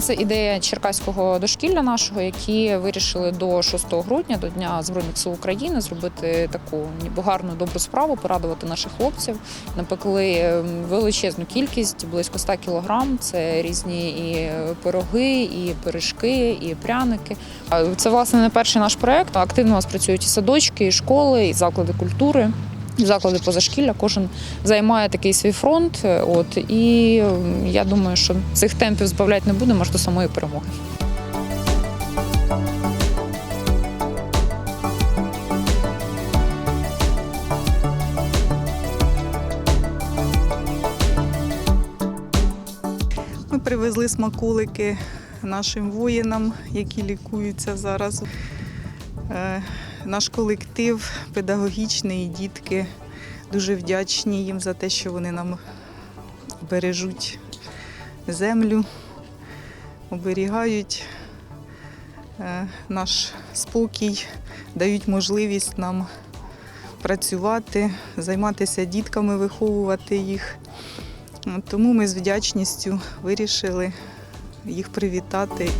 це ідея черкаського дошкілля нашого, які вирішили до 6 грудня, до Дня Збройних сил України, зробити таку гарну добру справу, порадувати наших хлопців. Напекли ем, величезну кількість, близько 100 кілограм. Це різні і пироги, і пиріжки, і пряники. Це власне не перший наш проект. Активно у нас працюють і садочки, і школи, і заклади культури. Заклади позашкілля, кожен займає такий свій фронт. е, От і я думаю, що цих темпів збавляти не будемо аж до самої перемоги. Ми привезли смаколики нашим воїнам, які лікуються зараз. Наш колектив педагогічний, і дітки дуже вдячні їм за те, що вони нам бережуть землю, оберігають е, наш спокій, дають можливість нам працювати, займатися дітками, виховувати їх. Тому ми з вдячністю вирішили їх привітати.